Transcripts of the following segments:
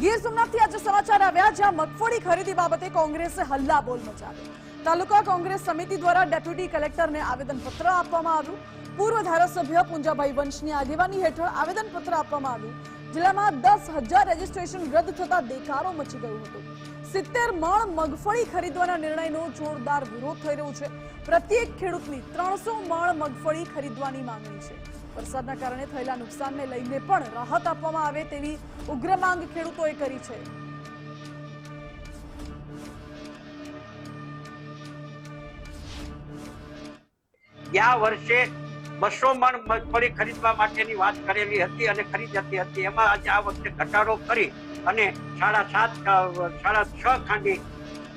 ગીર સોમનાથથી આજે સમાચાર આવ્યા, જ્યાં મગફળી ખરીદી બાબતે કોંગ્રેસે હલ્લા બોલ મચાવ્યો. તાલુકા કોંગ્રેસ સમિતિ દ્વારા ડેપ્યુટી કલેક્ટરને આવેદનપત્ર આપવામાં આવ્યું. પૂર્વ ધારાસભ્ય પુંજાભાઈ વંશની આગેવાની હેઠળ આવેદનપત્ર આપવામાં આવ્યું. જિલ્લામાં દસ હજાર રજીસ્ટ્રેશન રદ થતા દેખારો મચી ગયો હતો. સિત્તેર મણ મગફળી ખરીદવાના નિર્ણયનો જોરદાર વિરોધ થઈ રહ્યો છે. પ્રત્યેક ખેડૂતની ત્રણસો મણ મગફળી ખરીદવાની માંગણી છે. વરસાદના કારણે થયેલા નુકસાનને લઈને પણ રાહત આપવામાં આવે તેવી ઉગ્ર માંગ ખેડૂતોએ કરી છે. ગયા વર્ષે બસો મણ મગફળી ખરીદવા માટેની વાત કરેલી હતી અને ખરીદાતી હતી. એમાં આજે આ વખતે ઘટાડો કરી અને સાડા સાત સાડા છ ખાંડી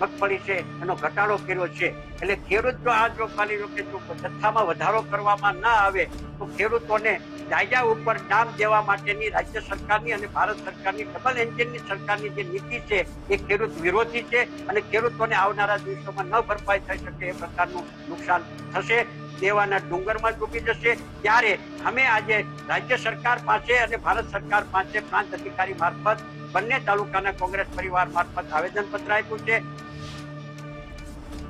મગફળી છે, એનો ઘટાડો કર્યો છે. એટલે ખેડૂત જો આ જો ખાલી કે જો જથ્થામાં વધારો કરવામાં ના આવે, તો ખેડૂતોને જાયજા ઉપર નામ દેવા માટેની રાજ્ય સરકારની અને ભારત સરકારની, ડબલ એન્જિનની સરકારની જે નીતિ છે, એ ખેડૂત વિરોધી છે અને ખેડૂતોને આવનારા દિવસોમાં ન ભરપાઈ થઈ શકે એ પ્રકારનું નુકસાન થશે. દેવાના ડુંગરમાં ડૂબી જશે. ત્યારે અમે આજે રાજ્ય સરકાર પાસે અને ભારત સરકાર પાસે પ્રાંત અધિકારી મારફત, બંને તાલુકાના કોંગ્રેસ પરિવાર મારફત આવેદનપત્ર આપ્યું છે.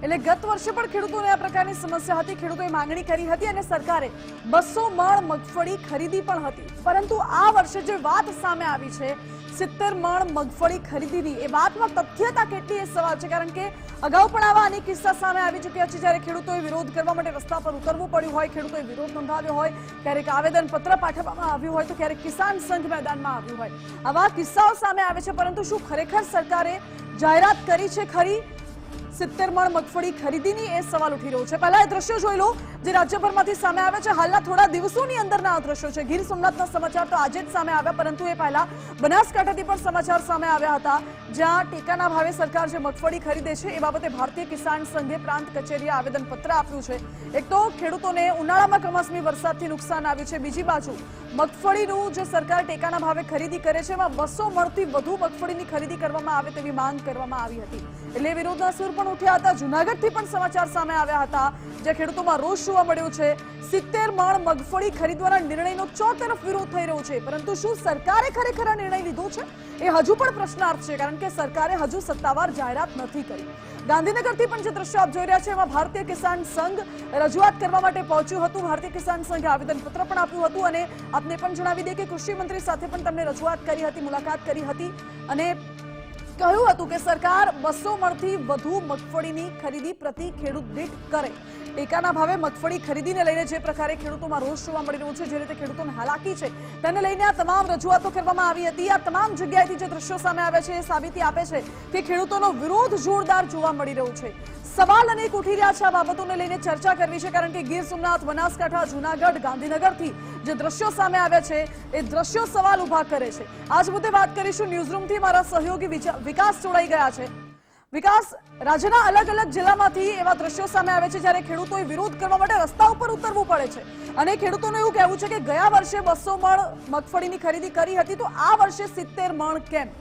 એટલે ગત વર્ષે પણ ખેડૂતોને આ પ્રકારની સમસ્યા હતી. ખેડૂતોએ માંગણી કરી હતી અને સરકારે બસો મણ મગફળી ખરીદી પણ હતી. પરંતુ આ વર્ષે જે વાત સામે આવી છે, સિત્તેર મણ મગફળી ખરીદીની, એ વાતમાં તથ્યતા કેટલી એ સવાલ છે? કારણ કે અગાઉ પણ આવા અનેક કિસ્સા સામે આવી ચૂક્યા છે. જ્યારે ખેડૂતોએ વિરોધ કરવા માટે રસ્તા પર ઉતરવું પડ્યું હોય, ખેડૂતોએ વિરોધ નોંધાવ્યો હોય, ક્યારેક આવેદન પત્ર પાઠવવામાં આવ્યું હોય, તો ક્યારેક કિસાન સંઘ મેદાનમાં આવ્યું હોય. આવા કિસ્સાઓ સામે આવે છે, પરંતુ શું ખરેખર સરકારે જાહેરાત કરી છે ખરી? સિત્તેર મણ મગફળી ખરીદીની એ સવાલ ઉઠી રહ્યો છે. પહેલા એ દ્રશ્યો જોઈ લો, જે રાજ્યભરમાંથી સામે આવે છે. હાલના થોડા દિવસોની અંદરના આ દ્રશ્યો છે. ગીર સોમનાથના સમાચાર તો આજે જ સામે આવ્યા, પરંતુ એ પહેલા બનાસકાંઠાથી પણ સમાચાર સામે આવ્યા હતા, જ્યાં ટેકાના ભાવે સરકાર જે મગફળી ખરીદે છે, એ બાબતે ભારતીય કિસાન સંઘે પ્રાંત કચેરીએ આવેદનપત્ર આપ્યું છે. એક તો ખેડૂતોને ઉનાળામાં કમોસમી વરસાદથી નુકસાન આવ્યું છે. બીજી બાજુ, મગફળીનું જે સરકાર ટેકાના ભાવે ખરીદી કરે છે, એમાં બસો મણથી વધુ મગફળીની ખરીદી કરવામાં આવે તેવી માંગ કરવામાં આવી હતી. એટલે વિરોધના સૂર પણ ઉઠ્યા હતા. જુનાગઢથી પણ સમાચાર સામે આવ્યા હતા. જે ખેડૂતોમાં રોષ જોવા મળ્યો છે. સિત્તેર મણ મગફળી ખરીદવાના નિર્ણયનો ચોતરફ વિરોધ થઈ રહ્યો છે. પરંતુ શું સરકારે ખરેખર નિર્ણય લીધો છે? એ હજુ પણ પ્રશ્નાર્થ છે, કારણ કે સરકારે હજુ સત્તાવાર જાહેરાત નથી કરી. ગાંધીનગરથી પણ જે દ્રશ્ય આપ જોઈ રહ્યા છે, એમાં ભારતીય કિસાન સંઘ રજૂઆત કરવા માટે પહોંચ્યું હતું. ભારતીય કિસાન સંઘે આવેદનપત્ર પણ આપ્યું હતું અને આપને પણ જણાવી દઈએ કે કૃષિ મંત્રી સાથે પણ તમને રજૂઆત કરી હતી, મુલાકાત કરી હતી અને કહ્યું હતું કે સરકાર બસો મણથી વધુ મગફળીની ખરીદી પ્રતિ ખેડૂત દીઠ કરે. ટેકાના ભાવે મગફળી ખરીદીને લઈને જે પ્રકારે ખેડૂતોમાં રોષ જોવા મળી રહ્યો છે, જે રીતે ખેડૂતોને હાલાકી છે, તેને લઈને આ તમામ રજૂઆતો કરવામાં આવી હતી. આ તમામ જગ્યાએથી જે દ્રશ્યો સામે આવ્યા છે, એ સાબિતી આપે છે કે ખેડૂતોનો વિરોધ જોરદાર જોવા મળી રહ્યો છે. સવાલ અનેક ઉઠી રહ્યા છે આ બાબતોને લઈને ચર્ચા કરવી છે, કારણ કે ગીર સોમનાથ, બનાસકાંઠા, જુનાગઢ, ગાંધીનગરથી જે દ્રશ્યો સામે આવ્યા છે, એ દ્રશ્યો સવાલ ઊભા કરે છે. આજ મુદ્દે વાત કરીશું ન્યૂઝરૂમથી. મારા સહયોગી વિકાસ જોડાઈ ગયા છે. વિકાસ રાજ્યના અલગ અલગ જિલ્લામાંથી એવા દ્રશ્યો સામે આવે છે જ્યારે ખેડૂતોએ વિરોધ કરવા માટે રસ્તા ઉપર ઉતરવું પડે છે. અને ખેડૂતોનું એવું કહેવું છે કે ગયા વર્ષે બસો મણ મગફળીની ખરીદી કરી હતી, તો આ વર્ષે સિત્તેર મણ કેમ?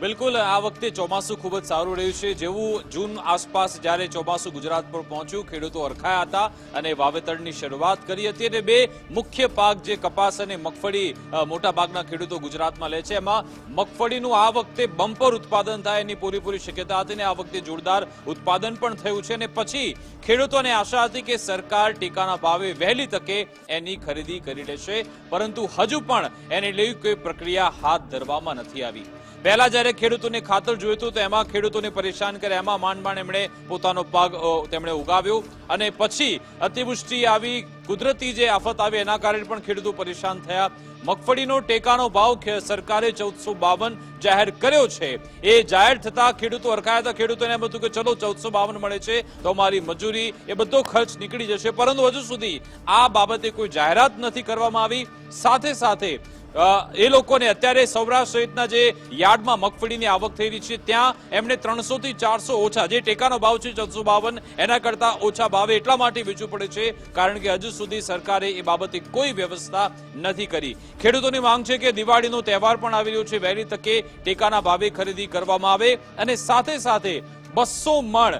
બિલકુલ, આ વખતે ચોમાસું ખૂબ જ સારું રહ્યું છે. જેવું જૂન આસપાસ જ્યારે ચોમાસું ગુજરાત પર પહોંચ્યું, ખેડૂતો અરખાયા હતા અને વાવેતરની શરૂઆત કરી હતી અને બે મુખ્ય પાક જે કપાસ અને મગફળી મોટાભાગના મોટા ભાગના ખેડૂતો ગુજરાતમાં લે છે. એમાં મગફળીનું આ વખતે બમ્પર ઉત્પાદન થાય એની પૂરેપૂરી શક્યતા હતી અને આ વખતે જોરદાર ઉત્પાદન પણ થયું છે. અને પછી ખેડૂતોને આશા હતી કે સરકાર ટેકાના ભાવે વહેલી તકે એની ખરીદી કરી લેશે, પરંતુ હજુ પણ એને લઈ કોઈ પ્રક્રિયા હાથ ધરવામાં નથી આવી. પહેલા જ્યારે ખેડૂતોને ખાતર જોઈતું તો એમાં ખેડૂતોને પરેશાન કરે, એમાં માંડ એમણે પોતાનો પાક તેમણે ઉગાવ્યો. અને પછી અતિવૃષ્ટિ આવી, કુદરતી જે આફત આવી, એના કારણે પણ ખેડૂતો પરેશાન થયા. મગફળીનો ટેકાનો ભાવ સરકારે ચૌદસો બાવન જાહેર કર્યો છે. એ જાહેર થતા ખેડૂતો અરખાયા હતા. ખેડૂતોને એમ હતું કે, ચલો, ચૌદસો બાવન મળે છે, તો અમારી મજૂરી, એ બધો ખર્ચ નીકળી જશે. પરંતુ હજુ સુધી આ બાબતે કોઈ જાહેરાત નથી કરવામાં આવી. સાથે સાથે એ લોકોને અત્યારે સૌરાષ્ટ્ર સહિતના જે યાર્ડમાં મગફળીની આવક થઈ રહી છે, ત્યાં એમણે ત્રણસો થી ચારસો ઓછા, જે ટેકાનો ભાવ છે ચૌદસો બાવન, એના કરતા ઓછા ભાવે એટલા માટે વેચવું પડે છે, કારણ કે હજુ સુધી સરકારે એ બાબતે કોઈ વ્યવસ્થા નથી કરી. ખેડૂતોની માંગ છે કે દિવાળીનો તહેવાર પણ આવી રહ્યો છે, વહેલી તકે ટેકાના ભાવે ખરીદી કરવામાં આવે અને સાથે સાથે બસો મણ.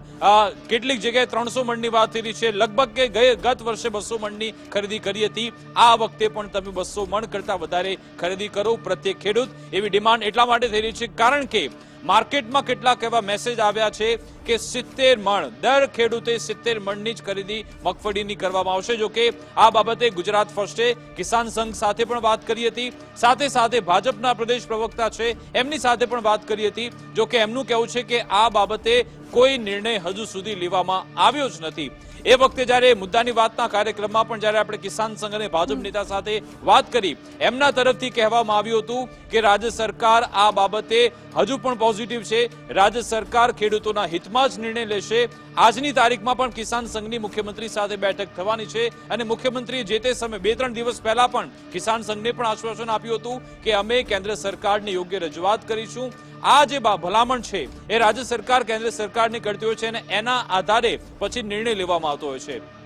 કેટલીક જગ્યાએ ત્રણસો મણની વાત થઈ રહી છે. લગભગ કે ગત વર્ષે બસો મણની ખરીદી કરી હતી. આ વખતે પણ તમે બસો મણ કરતા વધારે ખરીદી કરો. પ્રત્યેક ખેડૂત એવી ડિમાન્ડ એટલા માટે થઈ રહી છે. કારણ કે માર્કેટમાં કેટલાક એવા મેસેજ આવ્યા છે કે સિત્તેર મણ, દર ખેડૂતે સિત્તેર મણની જ ખરીદી મગફળીની કરવામાં આવશે. જો કે આ બાબતે ગુજરાત ફર્સ્ટે કિસાન સંઘ સાથે પણ વાત કરી હતી. સાથે સાથે ભાજપના પ્રદેશ પ્રવક્તા છે, એમની સાથે પણ વાત કરી હતી. જો કે એમનું કહેવું છે કે આ બાબતે કોઈ નિર્ણય હજુ સુધી લેવામાં આવ્યો જ નથી. એ વખતે જ્યારે મુદ્દાની વાતના કાર્યક્રમમાં પણ જ્યારે આપણે કિસાન સંઘ અને ભાજપ નેતા સાથે વાત કરી, એમના તરફથી કહેવામાં આવ્યું હતું કે રાજ્ય સરકાર આ બાબતે હજુ પણ પોઝિટિવ છે. રાજ્ય સરકાર ખેડૂતોના હિતમાં જ નિર્ણય લેશે. આજની તારીખમાં પણ કિસાન સંઘની મુખ્યમંત્રી સાથે બેઠક થવાની છે અને મુખ્યમંત્રીએ જે તે સમયે બે ત્રણ દિવસ પહેલા પણ કિસાન સંઘને પણ આશ્વાસન આપ્યું હતું કે અમે કેન્દ્ર સરકારને યોગ્ય રજૂઆત કરીશું. આ જે ભલામણ છે એ રાજ્ય સરકાર, કેન્દ્ર સરકારની કરતી હોય છે અને એના આધારે પછી નિર્ણય લેવામાં આવતો હોય છે.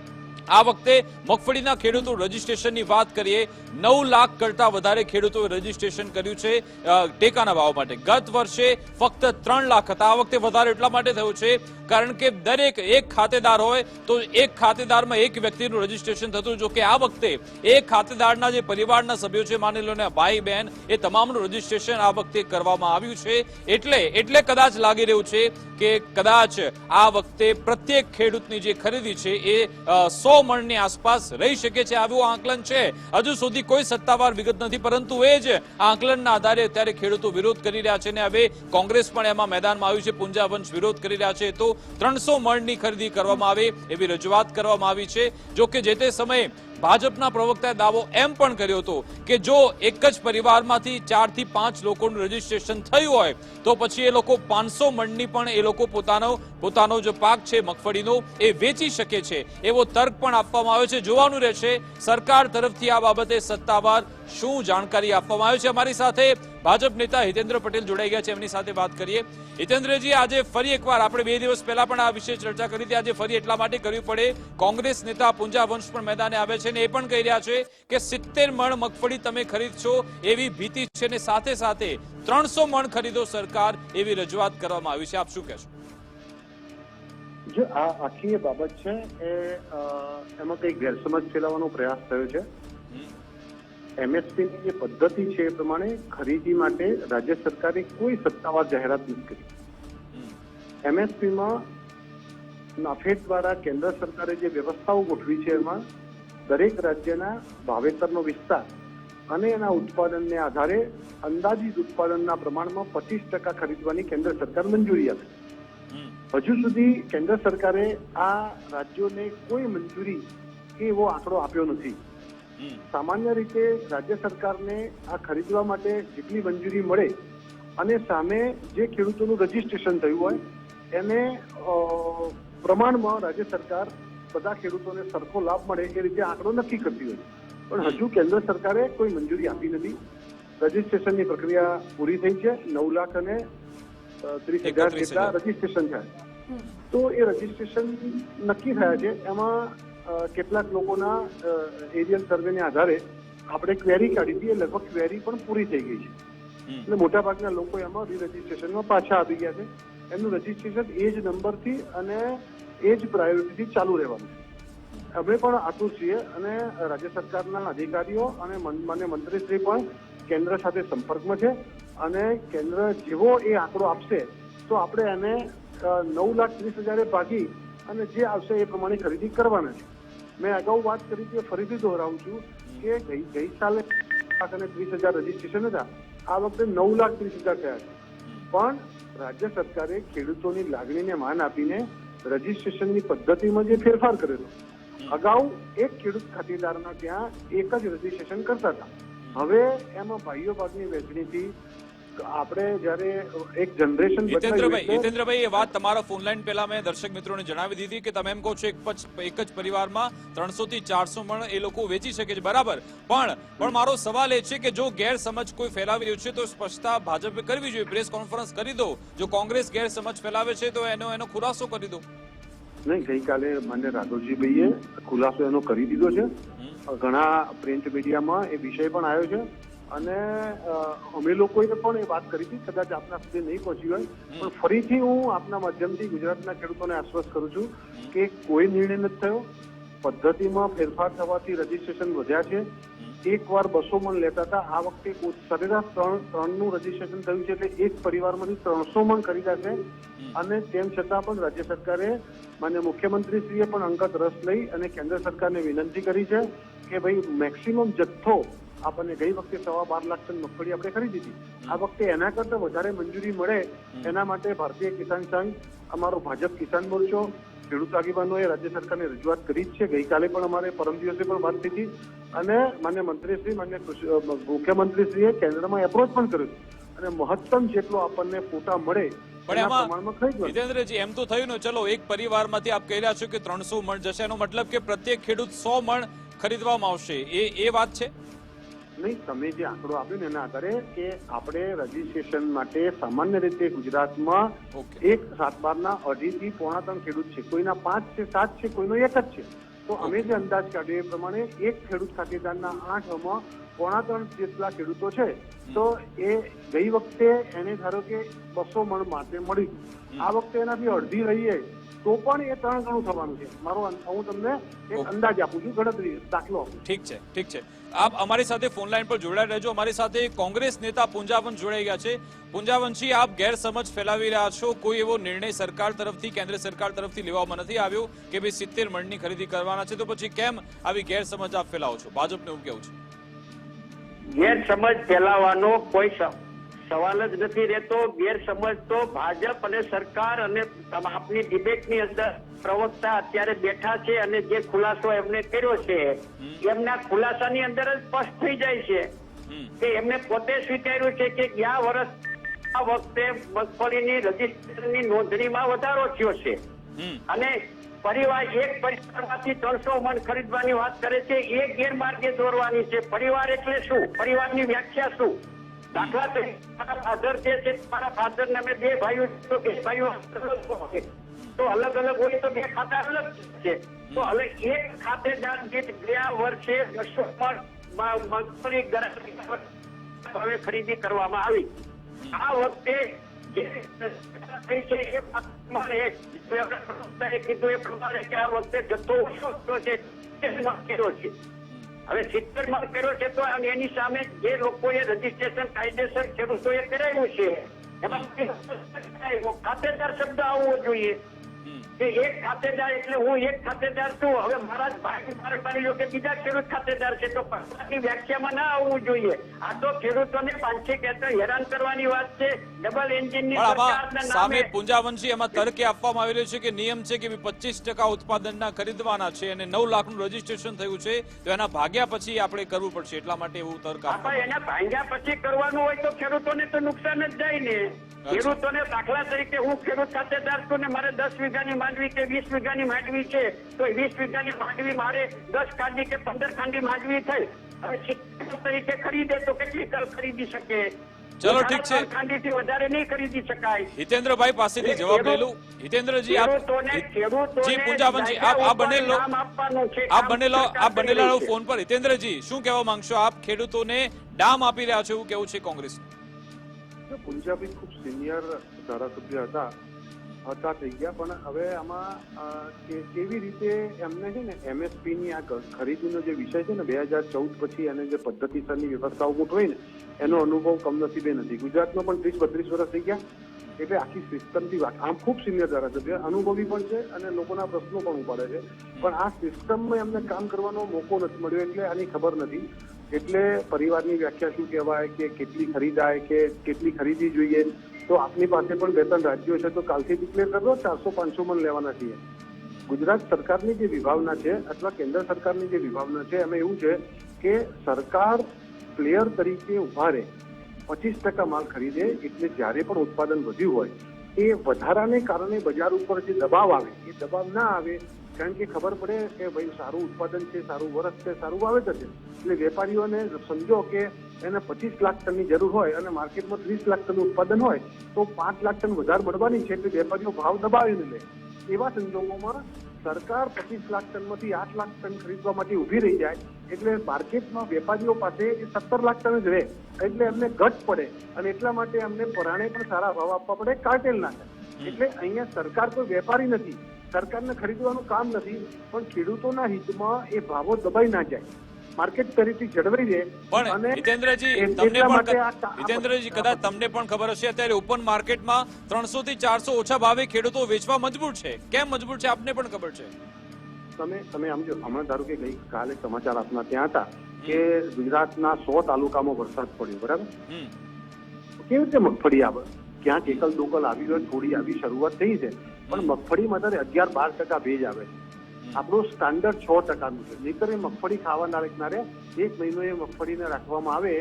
આ વખતે મગફળીના ખેડૂતો રજીસ્ટ્રેશનની વાત કરીએ, નવ લાખ કરતા વધારે ખેડૂતોએ રજીસ્ટ્રેશન કર્યું છે ટેકાના ભાવ માટે. ગત વર્ષે ફક્ત ત્રણ લાખ હતા. આ વખતે વધારે એટલા માટે થયું છે, કારણ કે દરેક એક ખાતેદાર હોય, તો એક ખાતેદારમાં એક વ્યક્તિનું રજીસ્ટ્રેશન થતું. જો આ વખતે એક ખાતેદારના જે પરિવારના સભ્યો છે, માની લો ને ભાઈ, બહેન, એ તમામનું રજીસ્ટ્રેશન આ વખતે કરવામાં આવ્યું છે. એટલે એટલે કદાચ લાગી રહ્યું છે કે કદાચ આ વખતે પ્રત્યેક ખેડૂતની જે ખરીદી છે, એ સો મણની આસપાસ રહી શકે છે. આવું આંકલન છે. હજુ સુધી કોઈ સત્તાવાર વિગત નથી, પરંતુ એ જ આંકલનના આધારે અત્યારે ખેડૂતો વિરોધ કરી રહ્યા છે અને હવે કોંગ્રેસ પણ એમાં મેદાનમાં આવ્યું છે. પુંજાવંશ વિરોધ કરી રહ્યા છે. તો ત્રણસો મણની ખરીદી કરવામાં આવે એવી રજૂઆત કરવામાં આવી છે. જો કે જે તે સમયે ભાજપના પ્રવક્તાએ દાવો એમ પણ કર્યો હતો કે જો એક જ પરિવારમાંથી ચારથી પાંચ લોકોનું રજીસ્ટ્રેશન થયું હોય, તો પછી એ લોકો પાંચસો મણની પણ એ લોકો પોતાનો પોતાનો જે પાક છે, મગફળીનો, એ વેચી શકે છે. એવો તર્ક પણ આપવામાં આવ્યો છે. જોવાનું રહેશે, સરકાર તરફથી આ બાબતે સત્તાવાર શું જાણકારી આપવામાં આવી છે અમારી સાથે ભાજપ નેતા હિતેન્દ્ર પટેલ જોડાઈ ગયા છે. એમની સાથે વાત કરીએ. હિતેન્દ્રજી, આજે ફરી એકવાર આપણે બે દિવસ પહેલા પણ આ વિશે ચર્ચા કરી હતી. આજે ફરી એટલા માટે કરવી પડે. કોંગ્રેસ નેતા પુંજા વંશ પણ મેદાને આવે છે ને એ પણ કહી રહ્યા છે કે સિત્તેર મણ મગફળી તમે ખરીદશો એવી ભીતિ છે ને સાથે સાથે ત્રણસો મણ ખરીદો સરકાર એવી રજૂઆત કરવામાં આવી છે. આપ શું કહેશો? જો આ આખી બાબત છે એ એમાં કઈ ગેરસમજ ફેલાવવાનો પ્રયાસ થયો છે. એમએસપી ની જે પદ્ધતિ છે એ પ્રમાણે ખરીદી માટે રાજ્ય સરકારે કોઈ સત્તાવાર જાહેરાત નથી કરી. એમએસપીમાં નાફેડ દ્વારા કેન્દ્ર સરકારે જે વ્યવસ્થાઓ ગોઠવી છે એમાં દરેક રાજ્યના ભાવેતરનો વિસ્તાર અને એના ઉત્પાદનને આધારે અંદાજિત ઉત્પાદનના પ્રમાણમાં પચીસ ટકા ખરીદવાની કેન્દ્ર સરકાર મંજૂરી આપે. હજુ સુધી કેન્દ્ર સરકારે આ રાજ્યોને કોઈ મંજૂરી કે એવો આંકડો આપ્યો નથી. સામાન્ય રીતે રાજ્ય સરકારને આ ખરીદવા માટે જેટલી મંજૂરી મળે અને સામે જે ખેડૂતોનું રજીસ્ટ્રેશન થયું હોય એને પ્રમાણમાં રાજ્ય સરકાર બધા ખેડૂતોને સરખો લાભ મળે એ રીતે આંકડો નક્કી કરતી હોય. પણ હજુ કેન્દ્ર સરકારે કોઈ મંજૂરી આપી નથી. રજીસ્ટ્રેશનની પ્રક્રિયા પૂરી થઈ છે. નવ લાખ અને ત્રીસ હજાર જેટલા રજીસ્ટ્રેશન થયા. તો એ રજીસ્ટ્રેશન નક્કી થયા છે. એમાં કેટલાક લોકોના એરિયલ સર્વેને આધારે આપણે ક્વેરી કાઢી હતી એ લગભગ ક્વેરી પણ પૂરી થઈ ગઈ છે. એટલે મોટાભાગના લોકો એમાં રી રજીસ્ટ્રેશનમાં પાછા આવી ગયા છે. એમનું રજીસ્ટ્રેશન એ જ નંબરથી અને એ જ પ્રાયોરિટીથી ચાલુ રહેવાનું છે. અમે પણ આતુર છીએ અને રાજ્ય સરકારના અધિકારીઓ અને માન્ય મંત્રીશ્રી પણ કેન્દ્ર સાથે સંપર્કમાં છે અને કેન્દ્ર જેવો એ આંકડો આપશે તો આપણે એને નવ લાખ ત્રીસ હજારે ભાગી અને જે આવશે એ પ્રમાણે ખરીદી કરવાના છે. મેં અગાઉ વાત કરી કે ફરીથી દોહરાવું છું કે ગઈ ગઈ સાલે લાખ અને ત્રીસ હજાર રજીસ્ટ્રેશન હતા. આ વખતે નવ લાખ ત્રીસ હજાર થયા છે. પણ રાજ્ય સરકારે ખેડૂતોની લાગણીને માન આપીને રજીસ્ટ્રેશનની પદ્ધતિમાં જે ફેરફાર કરેલો, અગાઉ એક ખેડૂત ખાતેદારના ત્યાં એક જ રજીસ્ટ્રેશન કરતા હતા. હવે એમાં ભાઈઓ ભાગની વહેંચણીથી આપણે જ્યારે એક જનરેશન હિતેન્દ્રભાઈ હિતેન્દ્રભાઈ એ વાત તમારા ફોન લાઈન પહેલા મેં દર્શક મિત્રોને જણાવી દીધી કે તમે એમ કહો છો એક જ પરિવારમાં ત્રણસો થી ચારસો પણ એ લોકો વેચી શકે છે. બરાબર. પણ પણ મારો સવાલ એ છે કે જો ગેરસમજ કોઈ ફેલાવી રહ્યું છે તો સ્પષ્ટતા ભાજપે કરવી જોઈએ. પ્રેસ કોન્ફરન્સ કરી દો. જો કોંગ્રેસ ગેરસમજ ફેલાવે છે તો એનો એનો ખુલાસો કરી દો. નહીં ગઈકાલે માન્ય રાઘવજીભાઈએ ખુલાસો એનો કરી દીધો છે. ઘણા પ્રિન્ટ મીડિયામાં એ વિષય પણ આવ્યો છે. અને અમે લોકોએ પણ એ વાત કરી હતી કદાચ આપના સુધી નહીં પહોંચી હોય પણ ફરીથી હું આપના માધ્યમથી ગુજરાતના ખેડૂતોને આશ્વસ્ત કરું છું કે કોઈ નિર્ણય નથી થયો. પદ્ધતિમાં ફેરફાર થવાથી રજીસ્ટ્રેશન વધ્યા છે. એક વાર બસો મણ લેતા હતા આ વખતે સરેરાશ ત્રણ ત્રણનું રજીસ્ટ્રેશન થયું છે એટલે એક પરિવારમાંથી ત્રણસો મણ ખરીદાશે અને તેમ છતાં પણ રાજ્ય સરકારે માન્ય મુખ્યમંત્રીશ્રીએ પણ અંગત રસ લઈ અને કેન્દ્ર સરકારને વિનંતી કરી છે કે ભાઈ મેક્સિમમ જથ્થો આપણને ગઈ વખતે સવા બાર લાખ ટન મગફળી આપણે ખરીદી હતી. આ વખતે એના કરતા વધારે મંજૂરી મળે એના માટે ભારતીય કિસાન સંઘ અમારો ભાજપ કિસાન મોરચો ખેડૂત આગેવાનોએ રાજ્ય સરકારને રજૂઆત કરી જ છે. ગઈકાલે પણ અમારે પરમ દિવસે પણ વાત થઈ હતી અને માન્ય મંત્રીશ્રી માન્ય મુખ્યમંત્રીશ્રીએ કેન્દ્રમાં એપ્રોચ પણ કર્યું અને મહત્તમ જેટલો આપણને ફોટા મળે પણ એમાં જીતેન્દ્રજી એમ તો થયું ને ચલો એક પરિવારમાંથી આપ કહી રહ્યા છો કે ત્રણસો મણ જશે. એનો મતલબ કે પ્રત્યેક ખેડૂત સો મણ ખરીદવામાં આવશે. એ એ વાત છે? નહીં તમે જે આંકડો આપ્યો ને એના આધારે કે આપણે રજીસ્ટ્રેશન માટે સામાન્ય રીતે ગુજરાતમાં એક સાત બારના અઢી થી પોણા ત્રણ ખેડૂત છે. કોઈના પાંચ છે સાત છે કોઈનો એક જ છે. તો અમે જે અંદાજ કાઢ્યો એ પ્રમાણે એક ખેડૂત ખાતેદારના આઠમાં પોણા ત્રણ જેટલા ખેડૂતો છે. તો એ ગઈ વખતે એને ધારો કે બસો મણ માટે મળી. આ વખતે એનાથી અડધી રહીએ તો પણ એ ત્રણ ગણું થવાનું છે. મારો હું તમને એક અંદાજ આપું છું ગણતરી દાખલો ઠીક છે ઠીક છે. આપ અમારી સાથે ફોન લાઈન પર જોડાઈ રહેજો. અમારી સાથે કોંગ્રેસ નેતા પુંજાવન જોડાઈ ગયા છે. પુંજાવનજી, આપ ગેરસમજ ફેલાવી રહ્યા છો. કોઈ એવો નિર્ણય સરકાર તરફથી, કેન્દ્ર સરકાર તરફથી લેવામાં નથી આવ્યો કે ભાઈ સિત્તેર મણની ખરીદી કરવાના છે. તો પછી કેમ આવી ગેરસમજ આપ ફેલાવો છો? ભાજપને એવું કેવું છે? ગેરસમજ ફેલાવાનો કોઈ સવાલ જ નથી રહેતો ગેરસમજ તો ભાજપ અને સરકાર અને આપની ડિબેટની અંદર પ્રવક્તા અત્યારે બેઠા છે અને જે ખુલાસો એમને કર્યો છે એમના ખુલાસાની અંદર જ સ્પષ્ટ થઈ જાય છે કે એમને પોતે સ્વીકાર્યું છે કે ગયા વર્ષ આ વખતે મગફળીની રજીસ્ટ્રેશનની નોંધણીમાં વધારો થયો છે. અને પરિવાર એક પરિવારમાંથી ત્રણસો મણ ખરીદવાની વાત કરે છે એ ગેરમાર્ગે દોરવાની છે. પરિવાર એટલે શું? પરિવારની વ્યાખ્યા શું? દાખલા તરીકે ફાધર જે છે, મારા ફાધર ને અમે બે ભાઈઓ તો બે ભાઈઓ તો અલગ અલગ હોય તો બે ખાતા અલગ છે. તો હવે એક ખાતેદાર દીઠ ગયા વર્ષે બસો પણ મગફળી હવે ખરીદી કરવામાં આવી. આ વખતે જે થઈ છે, એ કીધું એ પ્રમાણે કે આ વખતે જથ્થો ઓછો છે. હવે સિત્તેરમાં કર્યો છે તો એની સામે જે લોકોએ રજીસ્ટ્રેશન કાયદેસર ખેડૂતોએ કરાવ્યું છે, એમાં ખાતેદાર શબ્દ આવવો જોઈએ. કે એક ખાતેદાર એટલે હું એક ખાતેદાર છું. હવે મારા જ ભાઈ મારે માની લો કે બીજા ખેડૂત ખાતેદાર છે તો પૈસાની વ્યાખ્યામાં ના આવવું જોઈએ. આ તો ખેડૂતોને પાંચથી કહેતા હેરાન કરવાની વાત છે. ડબલ એન્જિનની સરકારના સામે નામે એમાં તર્ક આપવામાં આવી રહ્યો છે કે નિયમ છે કે પચીસ ટકા ઉત્પાદનના ખરીદવાના છે અને નવ લાખનું રજીસ્ટ્રેશન થયું છે તો એના ભાગ્યા પછી આપણે કરવું પડશે. એટલા માટે એવું તર્ક એના ભાગ્યા પછી કરવાનું હોય તો ખેડૂતોને તો નુકસાન જ જાય ને. ખેડૂતોને દાખલા તરીકે હું ખેડૂત ખાતેદાર છું ને મારે દસ વીઘાની માંડવી કે વીસ વીઘાની માંડવી છે તો વીસ વીઘાની માંડવી મારે દસ ખાંડી કે પંદર ખાંડી માંડવી થઈ. હવે તરીકે ખરીદે તો કેટલી કર ખરીદી શકે? ચલો, ઠીક છે. ખાંડીથી વધારે નહીં ખરીદી શકાય. હિતેન્દ્રભાઈ પાસેથી જવાબ લઈ લઉં. હિતેન્દ્રજી આપ જી પૂંજાવનજી આપ આ બંને લો નામ આપવાનું છે આપ બનેલો આપ બનેલા ફોન પર. હિતેન્દ્રજી શું કહેવા માંગશો આપ? ખેડૂતોને ડામ આપી રહ્યા છો એવું કેવું છે કોંગ્રેસ પંજાબી ખૂબ સિનિયર ધારાસભ્ય હતા હતા થઈ ગયા. પણ હવે આમાં કેવી રીતે એમને છે ને એમએસપીની આ ખરીદીનો જે વિષય છે ને બે હજાર ચૌદ પછી એને જે પદ્ધતિસરની વ્યવસ્થાઓ ગોઠવાઈ ને, એનો અનુભવ કમનસીબે નથી. ગુજરાતમાં પણ ત્રીસ બત્રીસ વર્ષ થઈ ગયા, એટલે આખી સિસ્ટમથી વાત. આમ ખૂબ સિનિયર ધારાસભ્ય, અનુભવી પણ છે અને લોકોના પ્રશ્નો પણ ઉપાડે છે. પણ આ સિસ્ટમમાં એમને કામ કરવાનો મોકો નથી મળ્યો, એટલે આની ખબર નથી. એટલે પરિવારની વ્યાખ્યા શું કહેવાય કે કેટલી ખરીદાય કે કેટલી ખરીદી જોઈએ? તો આપની પાસે પણ બે ત્રણ રાજ્યો છે, તો કાલથી ડિક્લેર કરો, ચારસો પાંચસો મન લેવાના છીએ. ગુજરાત સરકારની જે વિભાવના છે અથવા કેન્દ્ર સરકારની જે વિભાવના છે, એમાં એવું છે કે સરકાર પ્લેયર તરીકે ઊભા રહે, પચીસ ટકા માલ ખરીદે, એટલે જ્યારે પણ ઉત્પાદન વધ્યું હોય, એ વધારાને કારણે બજાર ઉપર જે દબાવ આવે, એ દબાવ ના આવે કારણ કે ખબર પડે કે ભાઈ સારું ઉત્પાદન છે સારું વરસ છે સારું વાવેતર છે. એટલે વેપારીઓને સમજો કે એને પચીસ લાખ ટનની જરૂર હોય અને માર્કેટમાં ત્રીસ લાખ ટનનું ઉત્પાદન હોય તો પાંચ લાખ ટન વધારે મળવાની છે એટલે વેપારીઓ ભાવ દબાવીને લે. એવા સંજોગોમાં સરકાર પચીસ લાખ ટનમાંથી આઠ લાખ ટન ખરીદવા માટે ઊભી રહી જાય એટલે માર્કેટમાં વેપારીઓ પાસે એ સત્તર લાખ ટન જ રહે એટલે એમને ઘટ પડે અને એટલા માટે એમને પરાણે પણ સારા ભાવ આપવા પડે કાર્ટેલ નાખે એટલે અહીંયા સરકાર કોઈ વેપારી નથી. સરકારને ખરીદવાનું કામ નથી પણ ખેડૂતોના હિતમાં એ ભાવો દબાઈ ના જાય. માર્કેટ તરીકે જળવાઈ રહે પણ તમને પણ કદાચ તમને પણ ખબર હશે અત્યારે ઓપન માર્કેટમાં ત્રણસો થી ચારસો ઓછા ભાવે ખેડૂતો વેચવા મજબૂર છે. કેમ મજબૂર છે આપને પણ ખબર છે. તમે તમે આમ જો હમણાં ધારો કે ગઈ કાલે સમાચાર આપના ત્યાં હતા કે ગુજરાતના સો તાલુકામાં વરસાદ પડ્યો બરાબર? કેવી રીતે મગફળી આવે? ક્યાંક એકલ દોકલ આવી હોય થોડી આવી શરૂઆત થઈ છે. પણ મગફળીમાં અત્યારે અગિયાર બાર ટકા ભેજ આવે છે. આપણું સ્ટાન્ડર્ડ છ ટકાનું છે. નહીતર એ મગફળી ખાવા નારે એક મહિનો એ મગફળીને રાખવામાં આવે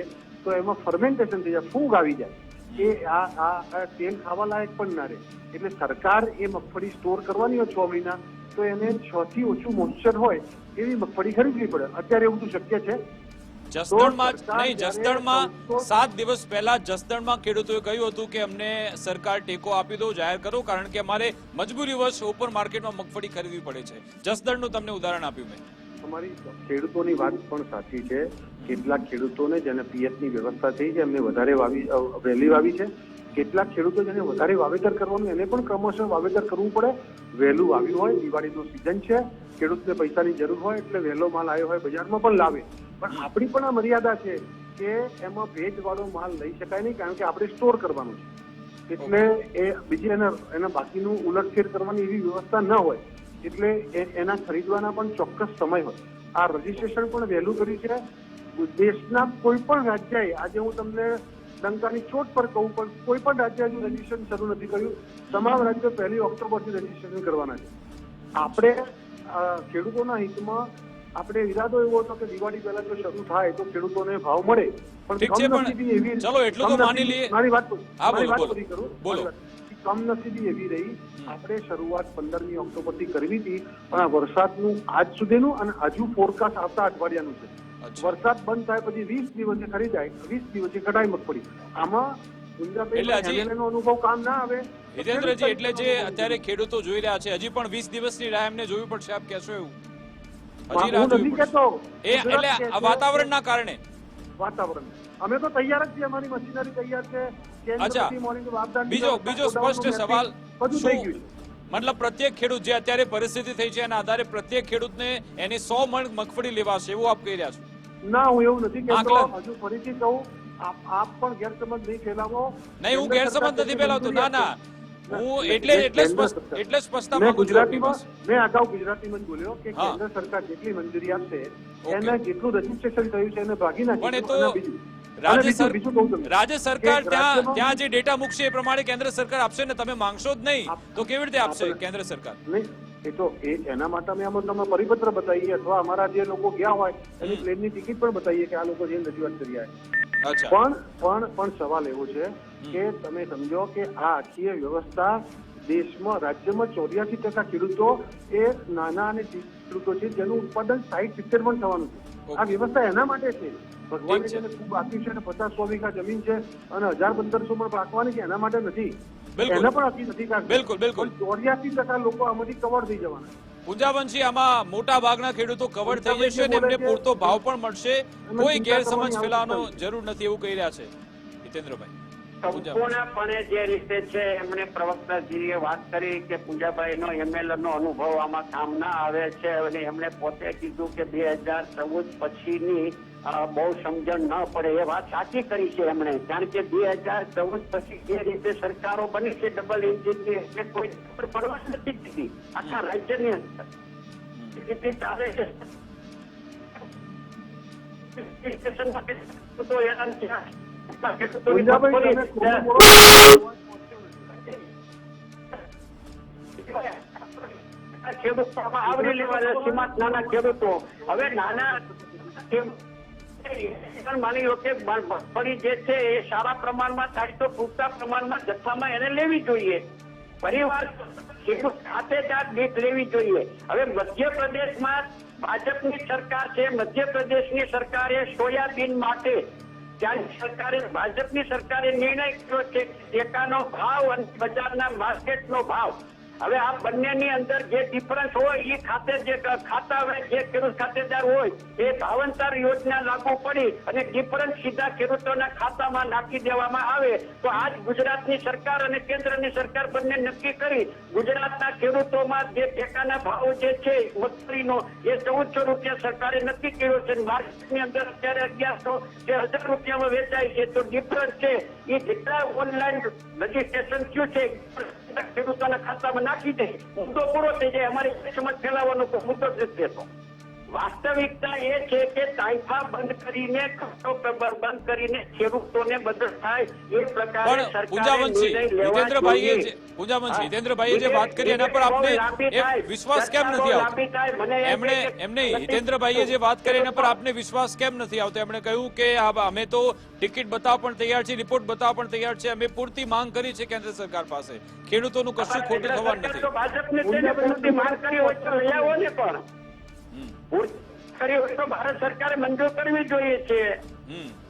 તો એમાં ફર્મેન્ટેશન થઈ જાય ફૂગ આવી જાય. એ આ આ આ તેલ ખાવા લાયક પણ ના રહે. એટલે સરકાર એ મગફળી સ્ટોર કરવાની હોય છ મહિના તો એને છ થી ઓછું મોઇશ્ચર હોય એવી મગફળી ખરીદવી પડે. અત્યારે એવું બધું શક્ય છે જસદણમાં નહીં જસદણમાં સાત દિવસ પહેલા જસદણમાં ખેડૂતોએ કહ્યું હતું કે અમને સરકાર ટેકો આપી દો જાહેર કરો કારણ કે અમારે મજબૂરીવશ ઓપન માર્કેટમાં મગફળી ખરીદવી પડે છે. જસદણનું તમને ઉદાહરણ આપ્યું મેં. અમારી ખેડૂતોની વાત પણ સાચી છે. કેટલાક ખેડૂતોને જેને પીએચની વ્યવસ્થા થઈ છે એમને વધારે વાવી વહેલી વાવી છે. કેટલાક ખેડૂતો જેને વધારે વાવેતર કરવાનું એને પણ ક્રમશઃ વાવેતર કરવું પડે. વહેલું વાવ્યું હોય દિવાળીનું સિઝન છે. ખેડૂતને પૈસાની જરૂર હોય એટલે વહેલો માલ આવ્યો હોય બજારમાં પણ લાવે. પણ આપણી પણ આ મર્યાદા છે કે એમાં ભેજવાળો માલ લઈ શકાય નહીં, કારણ કે આપણે સ્ટોર કરવાનું છે. એટલે એ બીજી એના એના બાકીનું ઉલટફેર કરવાની એવી વ્યવસ્થા ન હોય, એટલે એના ખરીદવાના પણ ચોક્કસ સમય હોય. આ રજીસ્ટ્રેશન પણ વહેલું કર્યું છે. દેશના કોઈ પણ રાજ્યએ, આજે હું તમને લંકાની ચોટ પર કહું, પણ કોઈ પણ રાજ્ય હજુ રજીસ્ટ્રેશન શરૂ નથી કર્યું. તમામ રાજ્યો પહેલી ઓક્ટોબરથી રજીસ્ટ્રેશન કરવાના છે. આપણે ખેડૂતોના હિતમાં આપણે ઈરાદો એવો હતો કે દિવાળી પહેલા જો શરૂ થાય તો ખેડૂતોને ભાવ મળે. પણ ઠીક છે, પણ ચલો, એટલું તો માની લઈએ. મારી વાત હા, બોલો, વાત બોલો. બોલો. કમનસીબી એવી રહી. આપણે શરૂઆત પંદરમી ઓક્ટોબરથી કરવી હતી પણ આ વરસાદનું આજ સુધીનું અને હજુ ફોરકાસ્ટ આવતા અઠવાડિયાનું છે. વરસાદ બંધ થાય પછી વીસ દિવસે ખરીદાય વીસ દિવસે કઢાઈ મગફળી. આમાં અનુભવ કામ ના આવે. હિતેન્દ્રજી એટલે જે અત્યારે ખેડૂતો જોઈ રહ્યા છે હજી પણ વીસ દિવસની રાહ એમને જોવી પડશે આપ કહેશો એવું? હજી રાહ જોવી પડશે એ એટલે વાતાવરણના કારણે. વાતાવરણ. અમે તો તૈયાર જ છીએ અમારી મશીનરી તૈયાર છે. અચ્છા. બીજો બીજો સ્પષ્ટ સવાલ બધું થઈ શું ગયું મતલબ પ્રત્યેક ખેડૂત જે અત્યારે પરિસ્થિતિ થઈ છે એના આધારે પ્રત્યેક ખેડૂતને એની સો મણ મગફળી લેવાશે એવું આપ કહી રહ્યા છો? ના હું એવું નથી કહેતો. હજુ ફરીથી કહું આપ પણ ગેરસમજ નહીં ફેલાવો. નહીં હું ગેરસમજ નથી ફેલાવતો. ના ના. હું એટલે એટલે એટલે સ્પષ્ટતા મેં માંગુ ગુજરાતીમાં મેં અગાઉ ગુજરાતીમાં જ બોલ્યો કે કેન્દ્ર સરકાર જેટલી મંજૂરી આપશે એના જેટલું રજીસ્ટ્રેશન થયું છે એને ભાગી પણ એ તો અને બીજું અને રાજ્ય સરકાર ત્યાં ત્યાં જે ડેટા મૂકશે એ પ્રમાણે કેન્દ્ર સરકાર આપશે ને તમે માંગશો જ નહીં તો કેવી રીતે આપશે કેન્દ્ર સરકાર? એ તો એ એના માટે અમે આમાં તમે પરિપત્ર બતાવીએ અથવા અમારા જે લોકો ગયા હોય એની પ્લેનની ટિકિટ પણ બતાવીએ કે આ લોકો જે રજૂઆત કરી આવ્યા પણ પણ પણ સવાલ એવો છે કે તમે સમજો કે આ આખી વ્યવસ્થા દેશમાં રાજ્યમાં ચોર્યાસી ટકા ખેડૂતો એ નાના અને ખેડૂતો છે જેનું ઉત્પાદન સાઈઠ સિત્તેર પણ થવાનું છે. આ વ્યવસ્થા એના માટે છે. ભગવાને જેને ખૂબ આપ્યું છે અને પચાસ સો વીઘા જમીન છે અને હજાર પંદરસો પણ પાકવાની છે એના માટે નથી. એના પણ આપી નથી. બિલકુલ, બિલકુલ. ચોર્યાસી ટકા લોકો આમાંથી કવર થઈ જવાના પૂંજાવંશી આમાં મોટા ભાગના ખેડૂતો કવર થઈ જશે અને એમને પૂરતો ભાવ પણ મળશે. કોઈ ગેરસમજ ફેલાવાનો જરૂર નથી એવું કહી રહ્યા છે. હિતેન્દ્રભાઈ. સંપૂર્ણપણે જે રીતે છે એમણે પ્રવક્તાજીએ વાત કરી કે પૂજાભાઈ નો એમએલએ નો અનુભવ આમાં કામ ના આવે છે અને એમણે પોતે કીધું કે બે હજાર ચૌદ પછીની બહુ સમજણ ન પડે. એ વાત સાચી કરી છે એમણે. કારણ કે બે હજાર ચૌદ પછી જે રીતે સરકારો બની છે ડબલ એન્જિનની એટલે કોઈ ખબર પડવા નથી દીધી. આખા રાજ્યની અંદર. રીતે ચાલે છે. તો હેરાન થયા. ખેડૂતોની પૂંજાભાઈ, તમે મગફળી, ખોટું બોલો. આ ખેડૂતો આવરી લેવાના સીમાંત નાના ખેડૂતો. હવે નાના માની લો કે મગફળી જે છે એ સારા પ્રમાણમાં થાય તો પૂરતા પ્રમાણમાં જથ્થામાં એને લેવી જોઈએ. પરિવાર ખેડૂત દીઠ લેવી જોઈએ. હવે મધ્યપ્રદેશમાં ભાજપની સરકાર છે મધ્યપ્રદેશની સરકારે સોયાબીન માટે ત્યાંની સરકારે ભાજપની સરકારે નિર્ણય કર્યો છે ટેકાનો ભાવ અને બજારના માર્કેટનો ભાવ. હવે આ બંનેની અંદર જે ડિફરન્સ હોય એ ખાતે જે ખાતા જે ખેડૂત ખાતેદાર હોય, એ ભાવંતર યોજના લાગુ પડી અને ડિફરન્સ સીધા ખેડૂતોના ખાતામાં નાખી દેવામાં આવે, તો આજ ગુજરાતની સરકાર અને કેન્દ્રની સરકાર બંને નક્કી કરી, ગુજરાતના ખેડૂતોમાં જે ટેકાના ભાવ જે છે, મગફળીનો, એ ચૌદસો રૂપિયા સરકારે નક્કી કર્યો છે માર્કેટની અંદર અત્યારે અગિયારસો કે હજાર રૂપિયામાં વેચાય છે. તો ડિફરન્સ છે એ જેટલા ઓનલાઈન રજીસ્ટ્રેશન થયું છે? ખેડૂતોના ખાતામાં નાખી દે. મુદ્દો પૂરો થઈ જાય, અમારી કિસ્મત ફેલાવવાનો મુદ્દો જ નથી રહેતો. વાસ્તવિકતા એ છે કે તાઇફા બંધ કરીને ખર્ચો પેપર બંધ કરીને ખેડૂતોને મદદ થાય એ પ્રકારે સરકારે જે પૂંજાવંશી. હિતેન્દ્રભાઈએ જે વાત કરી એના પર આપને. વિશ્વાસ કેમ નથી આવતો? એમણે એમને હિતેન્દ્રભાઈએ જે વાત કરી એના પર આપને વિશ્વાસ કેમ નથી આવતો? એમણે કહ્યું કે અમે તો ટિકિટ બતાવવા પણ તૈયાર છે રિપોર્ટ બતાવવા પણ તૈયાર છે અમે પૂરતી માંગ કરી છે કેન્દ્ર સરકાર પાસે. ખેડૂતોનું કશું ખોટું થવાનું નથી. કરી હોય તો ને ભારત સરકારે મંજૂર કરવી જોઈએ છે.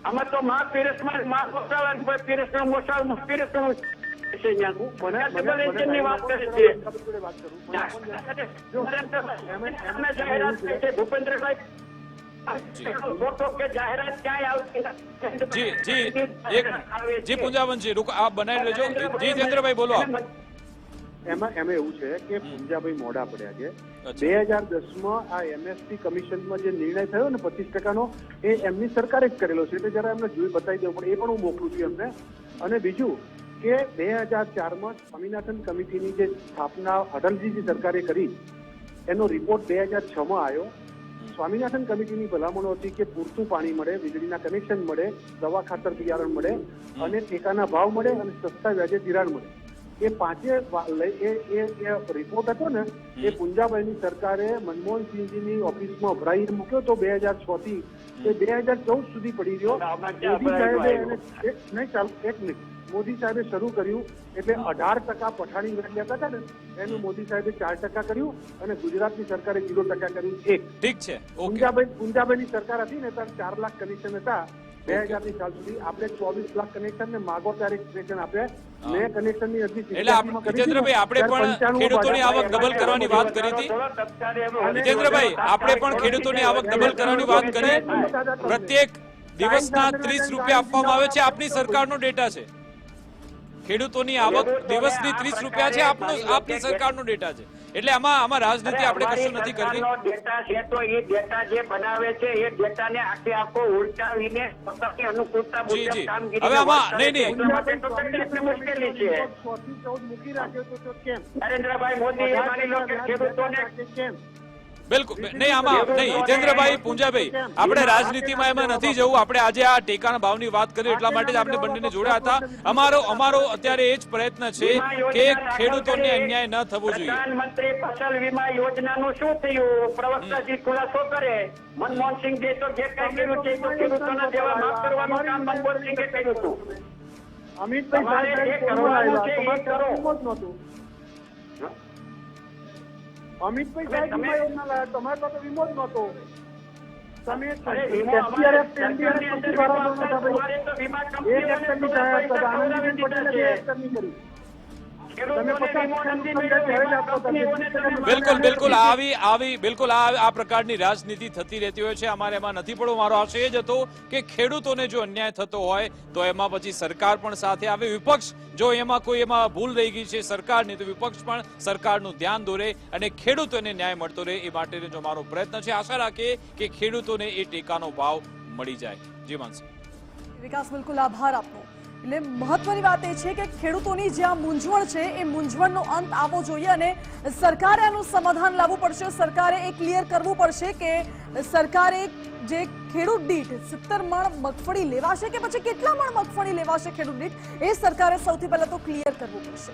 આમાં તો મા પીરસમાં મા પીરસમાં પીરસ નો પીરસમાં મા પીરસ નથી. જી જી. એક જી પૂંજાવંશી રૂક આ બનાવી લેજો. જી હિતેન્દ્રભાઈ બોલો આપ. એમાં એમાં એવું છે કે પુંજાભાઈ મોડા પડ્યા છે. બે હજાર દસમાં આ એમએસપી કમિશનમાં જે નિર્ણય થયો ને પચીસ ટકાનો એ એમની સરકારે જ કરેલો છે. એટલે જરા એમને જોઈ બતાવી દઉં પણ એ પણ હું મોકલું છું એમને. અને બીજું કે બે હજાર ચારમાં સ્વામિનાથન કમિટીની જે સ્થાપના અટલજીની સરકારે કરી એનો રિપોર્ટ બે હજાર છમાં આવ્યો. સ્વામિનાથન કમિટીની ભલામણો હતી કે પૂરતું પાણી મળે વીજળીના કનેક્શન મળે દવા ખાતર બિયારણ મળે અને ટેકાના ભાવ મળે અને સસ્તા વ્યાજે ધિરાણ મળે. એ પાંચે એ રિપોર્ટ હતો ને એ પુંજાભાઈની સરકારે મનમોહનસિંહજીની ઓફિસમાં ભરાઈ મૂક્યો તો બે હજાર છ થી. એ બે હજાર ચૌદ સુધી પડી રહ્યો. મોદી સાહેબે એક નહીં ચાલ એક મિનિટ. મોદી સાહેબે શરૂ કર્યું એટલે અઢાર ટકા પઠાણી લેતા હતા ને એનું મોદી સાહેબે ચાર ટકા કર્યું અને ગુજરાતની સરકારે જીરો ટકા કર્યું એક ઠીક છે પુંજાભાઈ પુંજાભાઈની સરકાર હતી ને ત્યારે ચાર લાખ કનેક્શન હતા. બે હજારની સાલ સુધી આપણે ચોવીસ લાખ કનેક્શન ને માગો ત્યારે કનેક્શન આપ્યા મેં કનેક્શનની અરજી એટલે આપ- 87 માં કરી હતી ને, હિતેન્દ્રભાઈ, આપણે પણ ખેડૂતોની આવક ડબલ કરવાની વાત કરી હતી. જીતેન્દ્રભાઈ આપણે પણ ખેડૂતોની આવક ડબલ કરવાની વાત કરી. પ્રત્યેક દિવસના ત્રીસ રૂપિયા આપવામાં આવે છે. આપની સરકારનો ડેટા છે. ખેડૂતોની આવક દિવસની ત્રીસ રૂપિયા છે. આપનો આપની સરકારનો ડેટા છે. એટલે આમાં આમાં રાજનીતિ આપણે કશું નથી કરવી. ડેટા છે તો એ ડેટા જે બનાવે છે એ ડેટાને આખે આખો ઉલટાવીને પોતાની અનુકૂળતા મુજબ કામગીરી હવે આમાં નહીં, નહીં. એટલા તો મુશ્કેલી છે. મૂકી રાખ્યો તો તો કેમ નરેન્દ્રભાઈ મોદી માની લો કે ખેડૂતોને કેમ બિલકુલ. નહીં આમાં નહીં હિતેન્દ્રભાઈ પૂંજાભાઈ આપણે રાજનીતિમાં એમાં નથી જવું આપણે આજે આ ટેકાના ભાવની વાત કરી એટલા માટે જ આપણે બંનેને જોડ્યા હતા. અમારો અમારો અત્યારે એ જ પ્રયત્ન છે કે ખેડૂતોને અન્યાય ન થવો જોઈએ. પ્રધાનમંત્રી ફસલ વીમા યોજનાનું શું થયું? પ્રવક્તાજી ખુલાસો કરે. મનમોહનસિંહે તો જે કઈ કર્યું છે તો ખેડૂતોના દેવા માફ કરવાનું કામ મનમોહનસિંહે કર્યું હતું. અમિતભાઈ તમારે જે કરવાનું છે એ કરો. અમિતભાઈ સાહેબ વીમા યોજના લાવ્યા, તમારે પાસે વીમો જ નહોતો તમે પછી એક. આનંદીબેન પટેલે બે. કરી. બિલકુલ બિલકુલ આવી આવી બિલકુલ આ આ પ્રકારની રાજનીતિ થતી રહેતી હોય છે. અમારે એમાં નથી પડવું મારો આશય એ જ હતો કે ખેડૂતોને જો અન્યાય થતો હોય તો એમાં પછી સરકાર પણ સાથે આવે. વિપક્ષ જો એમાં કોઈ એમાં ભૂલ રહી ગઈ છે સરકારની તો વિપક્ષ પણ સરકારનું ધ્યાન દોરે અને ખેડૂતોને ન્યાય મળતો રહે એ માટેનો જો મારો પ્રયત્ન છે. આશા રાખીએ કે ખેડૂતોને એ ટેકાનો ભાવ મળી જાય. જી માનસિંહ વિકાસ બિલકુલ આભાર આપનો. એટલે મહત્વની વાત એ છે કે ખેડૂતોની જ્યાં મૂંઝવણ છે, એ મૂંઝવણનો અંત આવવો જોઈએ અને સરકારે આનું સમાધાન લાવવું પડશે. સરકારે એ ક્લિયર કરવું પડશે કે સરકારે જે ખેડૂત દીઠ સિત્તેર મણ મગફળી લેવાશે કે પછી કેટલા મણ મગફળી લેવાશે ખેડૂત દીઠ, એ સરકારે સૌથી પહેલા તો ક્લિયર કરવું પડશે.